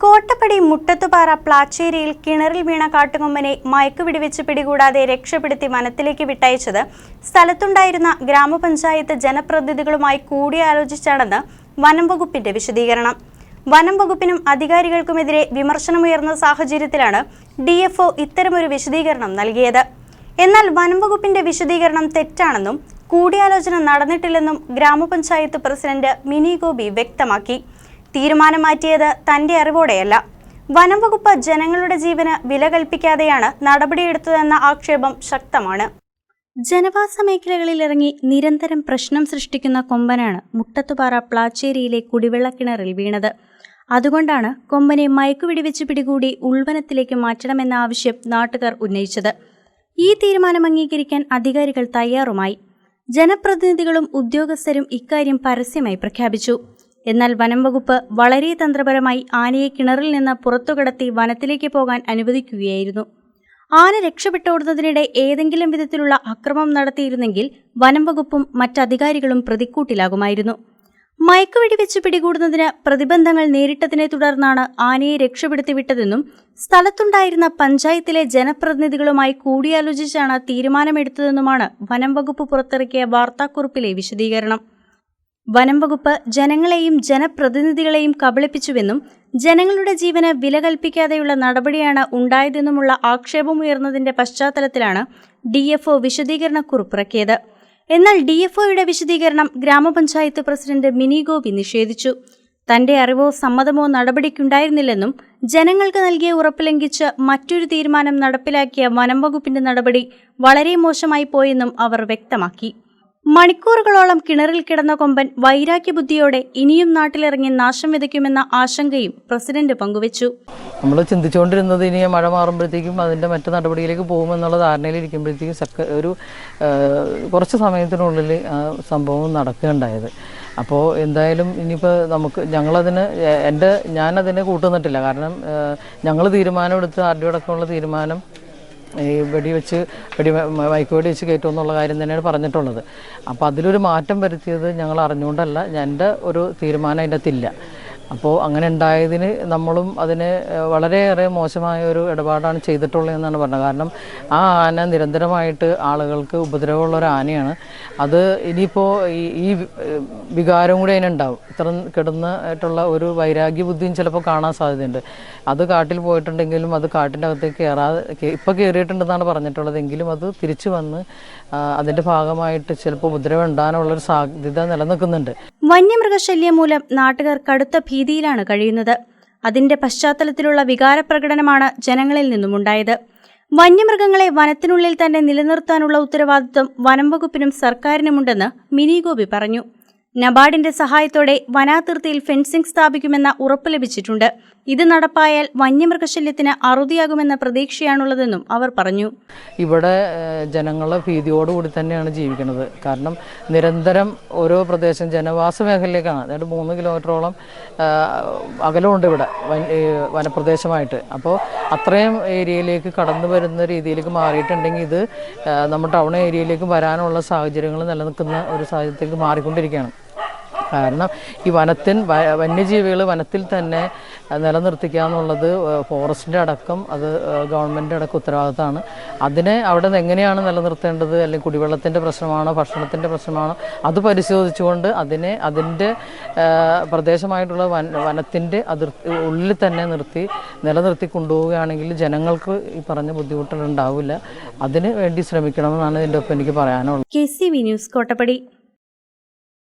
കോട്ടപ്പടി മുട്ടത്തുപാറ പ്ലാച്ചേരിയിൽ കിണറിൽ വീണ കാട്ടുകൊമ്പനെ മയക്കുപിടിവെച്ച് പിടികൂടാതെ രക്ഷപ്പെടുത്തി വനത്തിലേക്ക് വിട്ടയച്ചത് സ്ഥലത്തുണ്ടായിരുന്ന ഗ്രാമപഞ്ചായത്ത് ജനപ്രതിനിധികളുമായി കൂടിയാലോചിച്ചാണെന്ന് വനം വകുപ്പിന്റെ വിശദീകരണം. വനം വകുപ്പിനും അധികാരികൾക്കുമെതിരെ വിമർശനമുയർന്ന സാഹചര്യത്തിലാണ് ഡി എഫ് ഇത്തരമൊരു വിശദീകരണം നൽകിയത്. എന്നാൽ വനം വകുപ്പിന്റെ വിശദീകരണം തെറ്റാണെന്നും കൂടിയാലോചന നടന്നിട്ടില്ലെന്നും ഗ്രാമപഞ്ചായത്ത് പ്രസിഡന്റ് മിനി ഗോപി വ്യക്തമാക്കി. തീരുമാനം മാറ്റിയത് തന്റെ അറിവോടെയല്ല. വനംവകുപ്പ് ജനങ്ങളുടെ ജീവന് വില കൽപ്പിക്കാതെയാണ് നടപടിയെടുത്തതെന്ന ആക്ഷേപം ശക്തമാണ്. ജനവാസ മേഖലകളിൽ ഇറങ്ങി നിരന്തരം പ്രശ്നം സൃഷ്ടിക്കുന്ന കൊമ്പനാണ് മുട്ടത്തുപാറ പ്ലാച്ചേരിയിലെ കുടിവെള്ളക്കിണറിൽ വീണത്. അതുകൊണ്ടാണ് കൊമ്പനെ മയക്കുവെടിവെച്ച് പിടികൂടി ഉൾവനത്തിലേക്ക് മാറ്റണമെന്ന ആവശ്യം നാട്ടുകാർ ഉന്നയിച്ചത്. ഈ തീരുമാനം അംഗീകരിക്കാൻ അധികാരികൾ തയ്യാറുമായി. ജനപ്രതിനിധികളും ഉദ്യോഗസ്ഥരും ഇക്കാര്യം പരസ്യമായി പ്രഖ്യാപിച്ചു. എന്നാൽ വനം വകുപ്പ് വളരെ തന്ത്രപരമായി ആനയെ കിണറിൽ നിന്ന് പുറത്തു കടത്തി വനത്തിലേക്ക് പോകാൻ അനുവദിക്കുകയായിരുന്നു. ആന രക്ഷപ്പെട്ടോടുന്നതിനിടെ ഏതെങ്കിലും വിധത്തിലുള്ള അക്രമം നടത്തിയിരുന്നെങ്കിൽ വനം വകുപ്പും മറ്റധികാരികളും പ്രതിക്കൂട്ടിലാകുമായിരുന്നു. മയക്കുവെടി വെച്ച് പിടികൂടുന്നതിന് പ്രതിബന്ധങ്ങൾ നേരിട്ടതിനെ തുടർന്നാണ് ആനയെ രക്ഷപ്പെടുത്തി വിട്ടതെന്നും സ്ഥലത്തുണ്ടായിരുന്ന പഞ്ചായത്തിലെ ജനപ്രതിനിധികളുമായി കൂടിയാലോചിച്ചാണ് തീരുമാനമെടുത്തതെന്നുമാണ് വനം വകുപ്പ് പുറത്തിറക്കിയ വാർത്താക്കുറിപ്പിലെ വിശദീകരണം. വനം വകുപ്പ് ജനങ്ങളെയും ജനപ്രതിനിധികളെയും കബളിപ്പിച്ചുവെന്നും ജനങ്ങളുടെ ജീവന് വില കൽപ്പിക്കാതെയുള്ള നടപടിയാണ് ഉണ്ടായതെന്നുമുള്ള ആക്ഷേപമുയർന്നതിന്റെ പശ്ചാത്തലത്തിലാണ് ഡി എഫ് വിശദീകരണക്കുറിപ്പിറക്കിയത് എന്നാൽ ഡി എഫ് ഒയുടെ വിശദീകരണം ഗ്രാമപഞ്ചായത്ത് പ്രസിഡന്റ് മിനി ഗോപി നിഷേധിച്ചു. തന്റെ അറിവോ സമ്മതമോ നടപടിക്കുണ്ടായിരുന്നില്ലെന്നും ജനങ്ങൾക്ക് നൽകിയ ഉറപ്പ് ലംഘിച്ച് മറ്റൊരു തീരുമാനം നടപ്പിലാക്കിയ വനം വകുപ്പിന്റെ നടപടി വളരെ മോശമായി പോയെന്നും അവർ വ്യക്തമാക്കി. മണിക്കൂറുകളോളം കിണറിൽ കിടന്ന കൊമ്പൻ വൈരാഗ്യ ബുദ്ധിയോടെ ഇനിയും നാട്ടിലിറങ്ങി നാശം വിതയ്ക്കുമെന്ന ആശങ്കയും പ്രസിഡന്റ് പങ്കുവച്ചു. നമ്മൾ ചിന്തിച്ചുകൊണ്ടിരുന്നത് ഇനി മഴ മാറുമ്പോഴത്തേക്കും അതിന്റെ മറ്റു നടപടിയിലേക്ക് പോകുമെന്നുള്ള ധാരണയിലിരിക്കുമ്പോഴത്തേക്കും സക്ക ഒരു കുറച്ച് സമയത്തിനുള്ളിൽ സംഭവം നടക്കുകയുണ്ടായത്. അപ്പോൾ എന്തായാലും ഇനിയിപ്പോൾ നമുക്ക് ഞങ്ങളതിന് എന്റെ ഞാനതിനെ കൂട്ടുന്നിട്ടില്ല. കാരണം ഞങ്ങൾ തീരുമാനമെടുത്ത് ആർ ഡി അടക്കമുള്ള തീരുമാനം ഈ വെടിവെച്ച് വെടി മൈക്ക് വെച്ച് കയറ്റും എന്നുള്ള കാര്യം തന്നെയാണ് പറഞ്ഞിട്ടുള്ളത്. അപ്പോൾ അതിലൊരു മാറ്റം വരുത്തിയത് ഞങ്ങൾ അറിഞ്ഞുകൊണ്ടല്ല. എന്റെ ഒരു തീരുമാനം അതിന്റെ അകത്തില്ല. അപ്പോൾ അങ്ങനെ ഉണ്ടായതിന് നമ്മളും അതിന് വളരെയേറെ മോശമായ ഒരു ഇടപാടാണ് ചെയ്തിട്ടുള്ളത് എന്നാണ് പറഞ്ഞത്. കാരണം ആ ആന നിരന്തരമായിട്ട് ആളുകൾക്ക് ഉപദ്രവമുള്ള ഒരു ആനയാണ്. അത് ഇനിയിപ്പോൾ ഈ ഈ വികാരം കൂടി അതിനുണ്ടാവും. ഇത്ര കിടന്നിട്ടുള്ള ഒരു വൈരാഗ്യ ബുദ്ധിയും ചിലപ്പോൾ കാണാൻ സാധ്യതയുണ്ട്. അത് കാട്ടിൽ പോയിട്ടുണ്ടെങ്കിലും അത് കാട്ടിന്റെ അകത്തേക്ക് കയറാതെ ഇപ്പോൾ കയറിയിട്ടുണ്ടെന്നാണ് പറഞ്ഞിട്ടുള്ളത്. എങ്കിലും അത് തിരിച്ചു വന്ന് അതിന്റെ ഭാഗമായിട്ട് ചിലപ്പോൾ ഉപദ്രവം ഉണ്ടാകാനുള്ളൊരു സാധ്യത നിലനിൽക്കുന്നുണ്ട്. വന്യമൃഗശല്യം മൂലം നാട്ടുകാർ കടുത്ത ഭീതിയിലാണ് കഴിയുന്നത്. അതിന്റെ പശ്ചാത്തലത്തിലുള്ള വികാരപ്രകടനമാണ് ജനങ്ങളിൽ നിന്നുമുണ്ടായത്. വന്യമൃഗങ്ങളെ വനത്തിനുള്ളിൽ തന്നെ നിലനിർത്താനുള്ള ഉത്തരവാദിത്വം വനം വകുപ്പിനും സർക്കാരിനുമുണ്ടെന്ന് മിനി ഗോപി പറഞ്ഞു. നബാർഡിന്റെ സഹായത്തോടെ വനാതിർത്തിയിൽ ഫെൻസിംഗ് സ്ഥാപിക്കുമെന്ന ഉറപ്പ് ലഭിച്ചിട്ടുണ്ട്. ഇത് നടപ്പായാൽ വന്യമൃഗശല്യത്തിന് അറുതിയാകുമെന്ന പ്രതീക്ഷയാണുള്ളതെന്നും അവർ പറഞ്ഞു. ഇവിടെ ജനങ്ങളെ ഭീതിയോടുകൂടി തന്നെയാണ് ജീവിക്കുന്നത്. കാരണം നിരന്തരം ഓരോ പ്രദേശം ജനവാസ മേഖലയിലേക്കാണ്. അതായത് മൂന്ന് കിലോമീറ്ററോളം അകലമുണ്ട് ഇവിടെ വനപ്രദേശമായിട്ട്. അപ്പോൾ അത്രയും ഏരിയയിലേക്ക് കടന്നു വരുന്ന രീതിയിലേക്ക് മാറിയിട്ടുണ്ടെങ്കിൽ ഇത് നമ്മുടെ ടൗൺ ഏരിയയിലേക്ക് വരാനുള്ള സാഹചര്യങ്ങൾ നിലനിൽക്കുന്ന ഒരു സാഹചര്യത്തിലേക്ക് മാറിക്കൊണ്ടിരിക്കുകയാണ്. കാരണം ഈ വനത്തിൻ വന്യജീവികൾ വനത്തിൽ തന്നെ നിലനിർത്തിക്കുക എന്നുള്ളത് ഫോറസ്റ്റിന്റെ അടക്കം അത് ഗവൺമെന്റ് അടക്കം ഉത്തരവാദിത്തമാണ്. അതിനെ അവിടെ നിന്ന് എങ്ങനെയാണ് നിലനിർത്തേണ്ടത് അല്ലെങ്കിൽ കുടിവെള്ളത്തിന്റെ പ്രശ്നമാണോ ഭക്ഷണത്തിന്റെ പ്രശ്നമാണോ അത് പരിശോധിച്ചുകൊണ്ട് അതിനെ അതിന്റെ പ്രദേശമായിട്ടുള്ള വന വനത്തിന്റെ അതിർത്തി ഉള്ളിൽ തന്നെ നിർത്തി നിലനിർത്തി കൊണ്ടുപോവുകയാണെങ്കിൽ ജനങ്ങൾക്ക് ഈ പറഞ്ഞ ബുദ്ധിമുട്ടുകൾ ഉണ്ടാവില്ല. അതിന് വേണ്ടി ശ്രമിക്കണമെന്നാണ് ഇതിന്റെ ഒപ്പം എനിക്ക് പറയാനുള്ളത്. K C V news Kottappady.